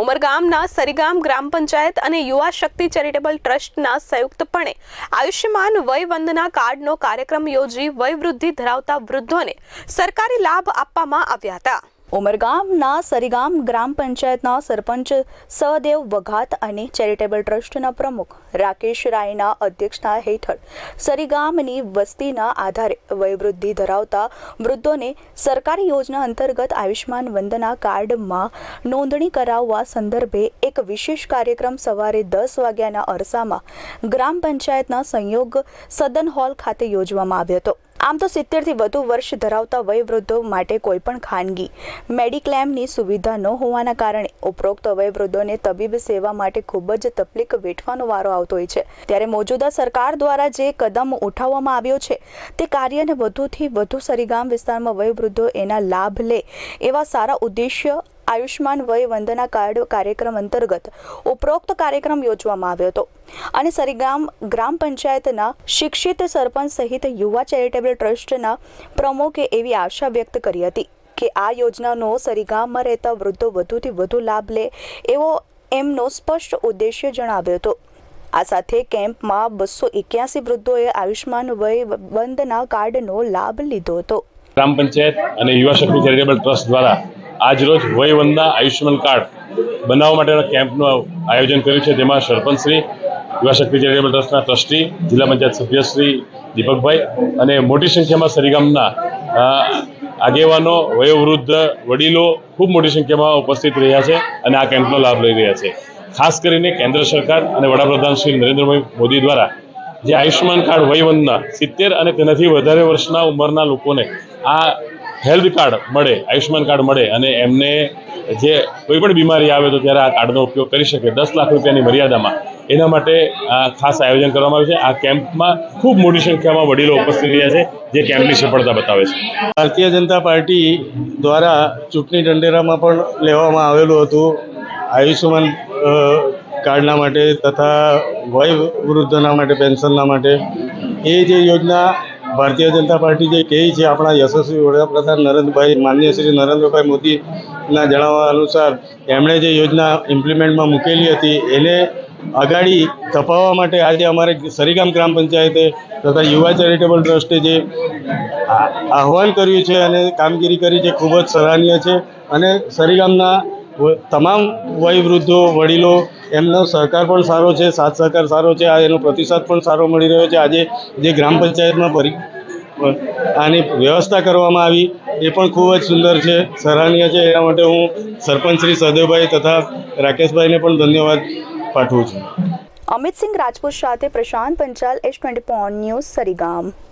ઉમરગામના સરીગામ ગ્રામ પંચાયત અને યુવા શક્તિ ચેરિટેબલ ટ્રસ્ટના સંયુક્તપણે આયુષ્યમાન વય વંદના કાર્ડનો કાર્યક્રમ યોજી વયવૃદ્ધિ ધરાવતા વૃદ્ધોને સરકારી લાભ આપવામાં આવ્યા હતા. ઉમરગામના સરીગામ ગ્રામ પંચાયતના સરપંચ સહદેવ વઘાત અને ચેરિટેબલ ટ્રસ્ટના પ્રમુખ રાકેશ રાયના અધ્યક્ષતા હેઠળ સરીગામની વસ્તીના આધારે વયવૃદ્ધિ ધરાવતા વૃદ્ધોને સરકારી યોજના અંતર્ગત આયુષ્માન વંદના કાર્ડમાં નોંધણી કરાવવા સંદર્ભે એક વિશેષ કાર્યક્રમ સવારે દસ વાગ્યાના અરસામાં ગ્રામ પંચાયતના સંયોગ સદન હોલ ખાતે યોજવામાં આવ્યો હતો. આમ તો સિત્તેરથી વધુ વર્ષ ધરાવતા વયવૃદ્ધો માટે કોઈપણ ખાનગી મેડિક્લેમની સુવિધા ન હોવાના કારણે ઉપરોક્ત વયવૃદ્ધોને તબીબ સેવા માટે ખૂબ જ તકલીફ વેઠવાનો વારો આવતો હોય છે. ત્યારે મોજૂદા સરકાર દ્વારા જે કદમ ઉઠાવવામાં આવ્યો છે, તે કાર્યને વધુથી વધુ સરીગામ વિસ્તારમાં વયવૃદ્ધો એના લાભ લે એવા સારા ઉદ્દેશ્ય આયુષ્માન વય વંદના કાર્ડ કાર્યક્રમ અંતર્ગત ઉપરોક્ત કાર્યક્રમ યોજવામાં આવ્યો હતો. અને સરીગામ ગ્રામ પંચાયતના શિક્ષિત સરપંચ સહિત યુવા ચેરિટેબલ ટ્રસ્ટના પ્રમુખે એવી આશા વ્યક્ત કરી હતી કે આ યોજનાનો સરીગામમાં રહેતા વૃદ્ધો વધુથી વધુ લાભ લે એવો એમનો સ્પષ્ટ ઉદ્દેશ્ય જણાવ્યો હતો. આ સાથે કેમ્પમાં બસો એક્યાસી વૃદ્ધોએ આયુષ્માન વય વંદના કાર્ડનો લાભ લીધો હતો. ગ્રામ પંચાયત અને યુવા શક્તિ ચેરિટેબલ ટ્રસ્ટ દ્વારા આજરોજ વયવંદના આયુષ્યમાન કાર્ડ બનાવવા માટેના કેમ્પનું આયોજન કર્યું છે. જેમાં સરપંચશ્રી, યુવા શક્તિ ચેરિટેબલ ટ્રસ્ટના ટ્રસ્ટી, જિલ્લા પંચાયત સભ્યશ્રી દીપકભાઈ અને મોટી સંખ્યામાં સરીગામના આગેવાનો, વયોવૃદ્ધ વડીલો ખૂબ મોટી સંખ્યામાં ઉપસ્થિત રહ્યા છે અને આ કેમ્પનો લાભ લઈ રહ્યા છે. ખાસ કરીને કેન્દ્ર સરકાર અને વડાપ્રધાન શ્રી નરેન્દ્રભાઈ મોદી દ્વારા જે આયુષ્યમાન કાર્ડ વયવંદના સિત્તેર અને તેનાથી વધારે વર્ષના ઉંમરના લોકોને આ હેલ્થ કાર્ડ મળે, આયુષ્યમાન કાર્ડ મળે અને એમને જે કોઈ પણ બીમારી આવે તો ત્યારે આ કાર્ડનો ઉપયોગ કરી શકે. દસ લાખ રૂપિયાની મર્યાદામાં. એના માટે આ ખાસ આયોજન કરવામાં આવ્યું છે. આ કેમ્પમાં ખૂબ મોટી સંખ્યામાં વડીલો ઉપસ્થિત રહ્યા છે, જે કેમ્પની સફળતા બતાવે છે. ભારતીય જનતા પાર્ટી દ્વારા ચૂંટણી ઢંઢેરામાં પણ લેવામાં આવેલું હતું આયુષ્યમાન કાર્ડના માટે તથા વય વૃદ્ધના માટે, પેન્શનના માટે. એ જે યોજના ભારતીય જનતા પાર્ટી જે કહે છે, આપણા યશસ્વી વડાપ્રધાન નરેન્દ્રભાઈ માન્ય શ્રી નરેન્દ્રભાઈ મોદીના જણાવવા અનુસાર, એમણે જે યોજના ઇમ્પ્લિમેન્ટમાં મૂકેલી હતી, એને આગાડી ધપાવવા માટે આજે અમારે સરીગામ ગ્રામ પંચાયતે તથા યુવા ચેરિટેબલ ટ્રસ્ટે જે આહવાન કર્યું છે અને કામગીરી કરી છે, ખૂબ જ સરાહનીય છે. અને સરીગામના તમામ વયવૃદ્ધો, વડીલો, એમનો સહકાર પણ સારો છે, સાથ સહકાર સારો છે, આ એનો પ્રતિસાદ પણ સારો મળી રહ્યો છે. આજે જે ગ્રામ પંચાયતમાં પરી આની વ્યવસ્થા કરવામાં આવી, એ પણ ખૂબ જ સુંદર છે, સરાહનીય છે. એના માટે હું સરપંચ શ્રી સહદેવભાઈ તથા રાકેશભાઈને પણ ધન્યવાદ પાઠવું છું. અમિતસિંહ રાજપૂત સાથે Prashant Panchal S twenty news Sarigam.